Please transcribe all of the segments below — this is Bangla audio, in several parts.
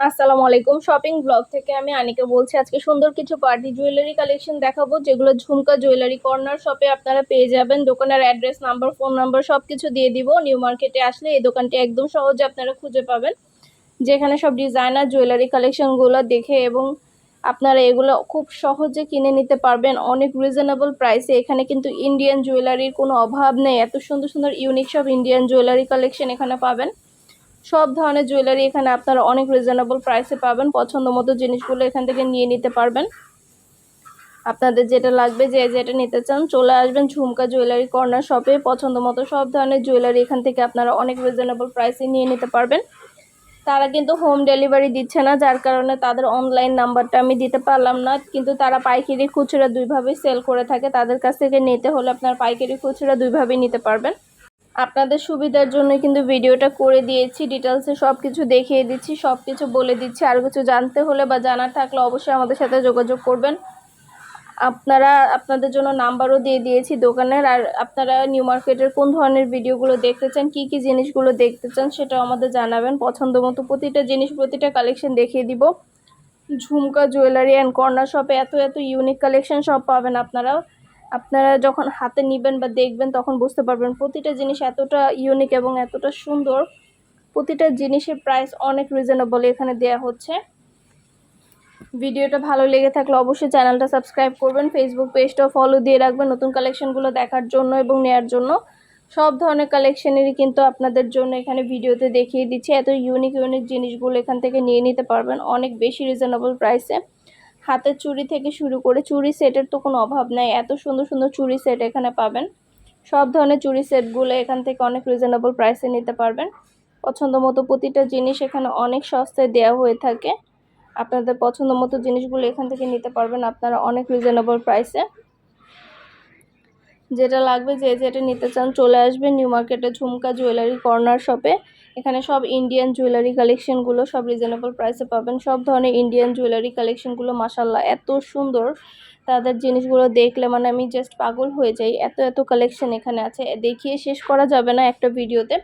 আসসালামু আলাইকুম। শপিং ব্লগ থেকে আমি আনিকা বলছি, আজকে সুন্দর কিছু পার্টি জুয়েলারি কালেকশন দেখাবো, যেগুলো ঝুমকা জুয়েলারি কর্নার শপে আপনারা পেয়ে যাবেন। দোকানের অ্যাড্রেস নাম্বার ফোন নাম্বার সব কিছু দিয়ে দিব। নিউ মার্কেটে আসলে এই দোকানটি একদম সহজে আপনারা খুঁজে পাবেন। যেখানে সব ডিজাইনার জুয়েলারি কালেকশনগুলো দেখে এবং আপনারা এগুলো খুব সহজে কিনে নিতে পারবেন। অনেক রিজনেবল প্রাইসে এখানে কিন্তু ইন্ডিয়ান জুয়েলারির কোনো অভাব নেই। এত সুন্দর সুন্দর ইউনিক সব ইন্ডিয়ান জুয়েলারি কালেকশন এখানে পাবেন। সব ধরনের জুয়েলারি এখানে আপনারা অনেক রিজনেবল প্রাইসে পাবেন। পছন্দ মতো জিনিসগুলো এখান থেকে নিয়ে নিতে পারবেন। আপনাদের যেটা লাগবে, যে যেটা নিতে চান, চলে আসবেন ঝুমকা জুয়েলারি কর্নার শপে পছন্দ মতো সব ধরনের জুয়েলারি এখান থেকে আপনারা অনেক রিজনেবল প্রাইসে নিয়ে নিতে পারবেন। তারা কিন্তু হোম ডেলিভারি দিচ্ছে না, যার কারণে তাদের অনলাইন নাম্বারটা আমি দিতে পারলাম না। কিন্তু তারা পাইকারি খুচরা দুইভাবেই সেল করে থাকে। তাদের কাছ থেকে নিতে হলে আপনার পাইকারি খুচরা দুইভাবেই নিতে পারবেন। আপনাদের সুবিধার জন্য কিন্তু ভিডিওটা করে দিয়েছি ডিটেলসে সব কিছু দেখিয়ে দিচ্ছি সব কিছু বলে দিচ্ছি। আর কিছু জানতে হলে বা জানার থাকলে অবশ্যই আমাদের সাথে যোগাযোগ করবেন। আপনারা, আপনাদের জন্য নাম্বারও দিয়ে দিয়েছি দোকানের। আর আপনারা নিউ মার্কেটের কোন ধরনের ভিডিওগুলো দেখতে চান, কী কী জিনিসগুলো দেখতে চান, সেটাও আমাদের জানাবেন। পছন্দ মতো প্রতিটা জিনিস, প্রতিটা কালেকশন দেখিয়ে দিব। ঝুমকা জুয়েলারি অ্যান্ড কর্নার শপে এত এত ইউনিক কালেকশন সব পাবেন আপনারা আপনারা যখন হাতে নেবেন বা দেখবেন, তখন বুঝতে পারবেন প্রতিটা জিনিস এতটা ইউনিক এবং এতটা সুন্দর। প্রতিটা জিনিসের প্রাইস অনেক রিজনেবল এখানে দেয়া হচ্ছে। ভিডিওটা ভালো লেগে থাকলে অবশ্যই চ্যানেলটা সাবস্ক্রাইব করবেন ফেসবুক পেজটাও ফলো দিয়ে রাখবেন নতুন কালেকশনগুলো দেখার জন্য এবং নেয়ার জন্য। সব ধরনের কালেকশনেরই কিন্তু আপনাদের জন্য এখানে ভিডিওতে দেখিয়ে দিচ্ছে। এত ইউনিক ইউনিক জিনিসগুলো এখান থেকে নিয়ে নিতে পারবেন অনেক বেশি রিজনেবল প্রাইসে হাতের চুড়ি থেকে শুরু করে চুড়ি সেটের তো কোনো অভাব নাই। এত সুন্দর সুন্দর চুড়ি সেট এখানে পাবেন। সব ধরনের চুড়ি সেটগুলো এখান থেকে অনেক রিজনেবল প্রাইসে নিতে পারবেন। পছন্দ মতো প্রতিটা জিনিস এখানে অনেক সস্তায় দেওয়া হয়ে থাকে। আপনাদের পছন্দ মতো জিনিসগুলো এখান থেকে নিতে পারবেন। আপনারা অনেক রিজনেবল প্রাইসে যেটা লাগবে যে যেটা নিতে চান চলে আসবেন নিউ মার্কেটে ঝুমকা জুয়েলারি কর্নার শপে। এখানে সব ইন্ডিয়ান জুয়েলারি কালেকশনগুলো সব রিজনেবল প্রাইসে পাবেন। সব ধরনের ইন্ডিয়ান জুয়েলারি কালেকশনগুলো মাসাল্লাহ এত সুন্দর। তাদের জিনিসগুলো দেখলে মানে আমি জাস্ট পাগল হয়ে যাই। এত এত কালেকশন এখানে আছে। দেখিয়ে শেষ করা যাবে না একটা ভিডিওতে।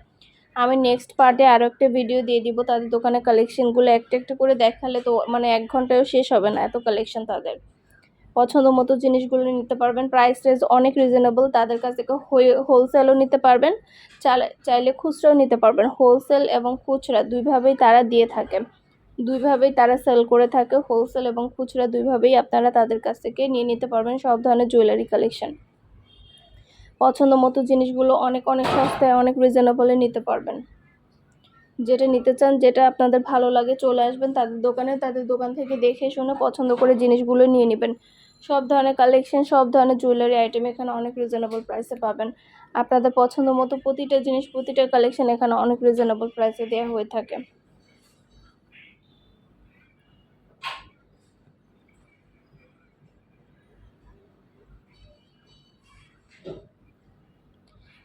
আমি নেক্সট পার্টে আরও একটা ভিডিও দিয়ে দিব। তাদের দোকানের কালেকশনগুলো একটা একটা করে দেখালে তো মানে এক ঘন্টায়ও শেষ হবে না এত কালেকশন তাদের। পছন্দ মতো জিনিসগুলো নিতে পারবেন। প্রাইস রেঞ্জ অনেক রিজনেবল তাদের কাছ থেকে হোলসেলও নিতে পারবেন। চাইলে খুচরাও নিতে পারবেন। হোলসেল এবং খুচরা দুইভাবেই তারা দিয়ে থাকে। দুইভাবেই তারা সেল করে থাকে। হোলসেল এবং খুচরা দুইভাবেই আপনারা তাদের কাছ থেকে নিয়ে নিতে পারবেন সব ধরনের জুয়েলারি কালেকশন পছন্দ মতো জিনিসগুলো অনেক অনেক সস্তায়, অনেক রিজনেবলে নিতে পারবেন। যেটা নিতে চান, যেটা আপনাদের ভালো লাগে, চলে আসবেন তাদের দোকানে। তাদের দোকান থেকে দেখে শুনে পছন্দ করে জিনিসগুলো নিয়ে নেবেন। সব ধরনের কালেকশন সব ধরনের জুয়েলারি আইটেম এখানে অনেক রিজনেবল প্রাইসে পাবেন। আপনাদের পছন্দ মতো প্রতিটা জিনিস, প্রতিটা কালেকশন এখানে অনেক রিজনেবল প্রাইসে দেওয়া হয়ে থাকে।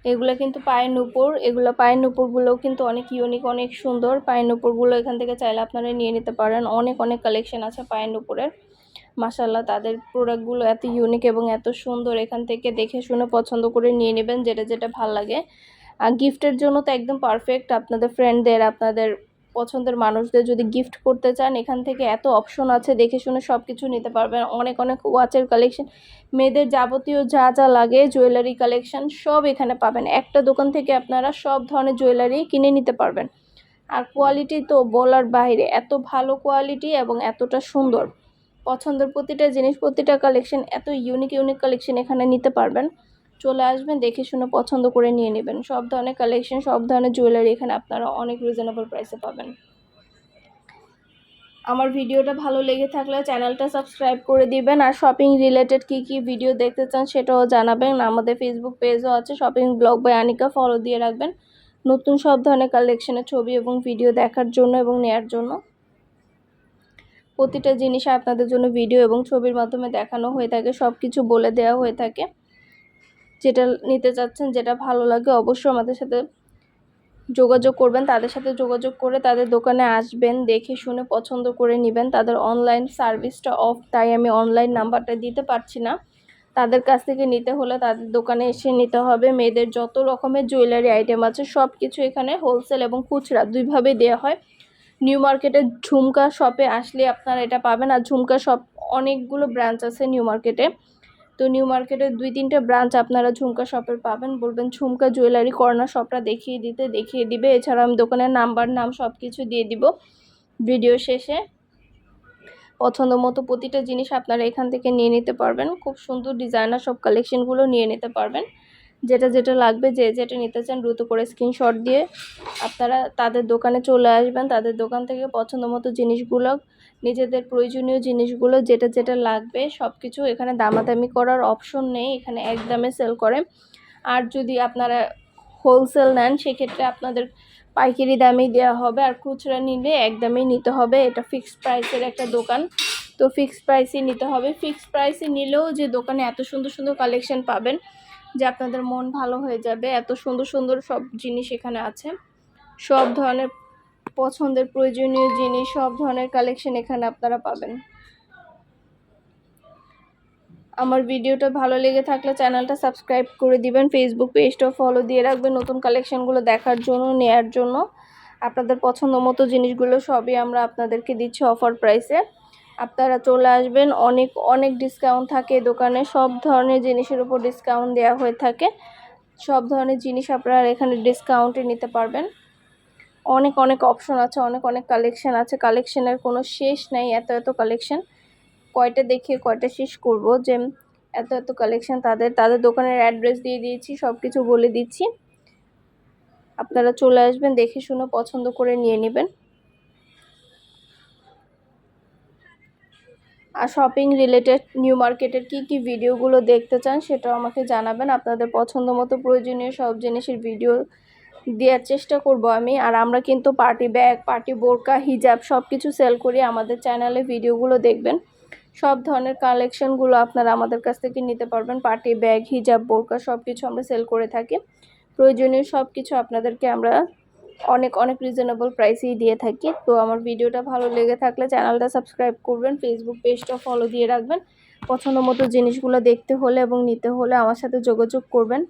এগুলো কিন্তু পায়ের নুপুর, এগুলো পায়ের নুপুরগুলোও কিন্তু অনেক ইউনিক অনেক সুন্দর। পায়ের নুপুরগুলো এখান থেকে চাইলে আপনারা নিয়ে নিতে পারেন। অনেক অনেক কালেকশন আছে পায়ের নুপুরের। মাসাল্লাহ তাদের প্রোডাক্টগুলো এত ইউনিক এবং এত সুন্দর। এখান থেকে দেখে শুনে পছন্দ করে নিয়ে নেবেন, যেটা যেটা ভালো লাগে। আর গিফটের জন্য তো একদম পারফেক্ট আপনাদের ফ্রেন্ডদের আপনাদের পছন্দের মানুষদের যদি গিফট করতে চান, এখান থেকে এত অপশন আছে, দেখে শুনে সব কিছু নিতে পারবেন। অনেক অনেক ওয়াচের কালেকশন মেয়েদের যাবতীয় যা যা লাগে জুয়েলারি কালেকশন সব এখানে পাবেন। একটা দোকান থেকে আপনারা সব ধরনের জুয়েলারি কিনে নিতে পারবেন। আর কোয়ালিটি তো বলার বাইরে, এত ভালো কোয়ালিটি এবং এতটা সুন্দর। পছন্দের প্রতিটা জিনিস, প্রতিটা কালেকশন এত ইউনিক ইউনিক কালেকশন এখানে নিতে পারবেন। চলে আসবেন, দেখে শুনে পছন্দ করে নিয়ে নেবেন। সব ধরনের কালেকশন সব ধরনের জুয়েলারি এখানে আপনারা অনেক রিজনেবল প্রাইসে পাবেন। আমার ভিডিওটা ভালো লেগে থাকলে চ্যানেলটা সাবস্ক্রাইব করে দিবেন। আর শপিং রিলেটেড কি কি ভিডিও দেখতে চান সেটাও জানাবেন। আমাদের ফেসবুক পেজও আছে shopping blog by Anika follow দিয়ে রাখবেন। নতুন সব ধরনের কালেকশনের ছবি এবং ভিডিও দেখার জন্য এবং নেয়ার জন্য। প্রতিটা জিনিস আপনাদের জন্য ভিডিও এবং ছবির মাধ্যমে দেখানো হয়ে থাকে সব কিছু বলে দেওয়া হয়ে থাকে। যেটা নিতে চাচ্ছেন, যেটা ভালো লাগে অবশ্যই আমাদের সাথে যোগাযোগ করবেন। তাদের সাথে যোগাযোগ করে তাদের দোকানে আসবেন, দেখে শুনে পছন্দ করে নেবেন। তাদের অনলাইন সার্ভিসটা অফ তাই আমি অনলাইন নাম্বারটা দিতে পারছি না। তাদের কাছ থেকে নিতে হলে তাদের দোকানে এসে নিতে হবে। মেয়েদের যত রকমের জুয়েলারি আইটেম আছে সব কিছু এখানে হোলসেল এবং খুচরা দুইভাবে দেওয়া হয়। নিউ মার্কেটের ঝুমকা শপে আসলে আপনারা এটা পাবেন। আর ঝুমকা শপ অনেকগুলো ব্রাঞ্চ আছে নিউ মার্কেটে তো নিউ মার্কেটের দুই তিনটে ব্রাঞ্চ আপনারা ঝুমকা শপের পাবেন। বলবেন ঝুমকা জুয়েলারি কর্নার শপটা দেখিয়ে দিতে, দেখিয়ে দিবে। এছাড়া আমি দোকানের নাম্বার নাম সব কিছু দিয়ে দিব ভিডিও শেষে। পছন্দ মতো প্রতিটা জিনিস আপনারা এখান থেকে নিয়ে নিতে পারবেন। খুব সুন্দর ডিজাইনার সব কালেকশনগুলো নিয়ে নিতে পারবেন। যেটা যেটা লাগবে যে যেটা নিতে চান দ্রুত করে স্ক্রিনশট দিয়ে আপনারা তাদের দোকানে চলে আসবেন। তাদের দোকান থেকে পছন্দ মতো জিনিসগুলো, নিজেদের প্রয়োজনীয় জিনিসগুলো, যেটা যেটা লাগবে সব কিছু এখানে দামাদামি করার অপশন নেই, এখানে এক দামে সেল করে। আর যদি আপনারা হোলসেল নেন, সেক্ষেত্রে আপনাদের পাইকারি দামেই দেওয়া হবে। আর খুচরা নিলে একদমই নিতে হবে। এটা ফিক্সড প্রাইসের একটা দোকান। তো ফিক্সড প্রাইসই নিতে হবে। ফিক্সড প্রাইসে নিলেও যে দোকানে এত সুন্দর সুন্দর কালেকশন পাবেন যে আপনাদের মন ভালো হয়ে যাবে, এত সুন্দর সুন্দর সব জিনিস এখানে আছে। সব ধরনের পছন্দের প্রয়োজনীয় জিনিস, সব ধরনের কালেকশন এখানে আপনারা পাবেন। আমার ভিডিওটা ভালো লেগে থাকলে চ্যানেলটা সাবস্ক্রাইব করে দিবেন ফেসবুক পেজটাও ফলো দিয়ে রাখবেন নতুন কালেকশনগুলো দেখার জন্য, নেয়ার জন্য। আপনাদের পছন্দ মতো জিনিসগুলো সবই আমরা আপনাদেরকে দিচ্ছি অফার প্রাইসে আপনারা চলে আসবেন। অনেক অনেক ডিসকাউন্ট থাকে দোকানে। সব ধরনের জিনিসের উপর ডিসকাউন্ট দেওয়া হয়ে থাকে। সব ধরনের জিনিস আপনারা এখানে ডিসকাউন্টে নিতে পারবেন। অনেক অনেক অপশন আছে, অনেক অনেক কালেকশন আছে। কালেকশনের কোনো শেষ নেই, এত এত কালেকশন কয়টা দেখে কয়টা শেষ করব যে এত এত কালেকশন তাদের তাদের দোকানের অ্যাড্রেস দিয়ে দিয়েছি সব কিছু বলে দিচ্ছি। আপনারা চলে আসবেন, দেখে শুনে পছন্দ করে নিয়ে নেবেন। আর শপিং রিলেটেড নিউ মার্কেটের কি কি ভিডিওগুলো দেখতে চান সেটাও আমাকে জানাবেন। আপনাদের পছন্দ মতো প্রয়োজনীয় সব জিনিসের ভিডিও দেওয়ার চেষ্টা করব আমি। আর আমরা কিন্তু পার্টি ব্যাগ পার্টি বোরকা হিজাব সব কিছু সেল করি। আমাদের চ্যানেলে ভিডিওগুলো দেখবেন। সব ধরনের কালেকশনগুলো আপনারা আমাদের কাছ থেকে নিতে পারবেন। পার্টি ব্যাগ হিজাব বোরকা সব কিছু আমরা সেল করে থাকি। প্রয়োজনীয় সব কিছু আপনাদেরকে আমরা অনেক অনেক রিজনেবল প্রাইসেই দিয়ে থাকি। তো আমার ভিডিওটা ভালো লেগে থাকলে চ্যানেলটা সাবস্ক্রাইব করবেন ফেসবুক পেজটা ফলো দিয়ে রাখবেন। পছন্দ মতো জিনিসগুলো দেখতে হলে এবং নিতে হলে আমার সাথে যোগাযোগ করবেন।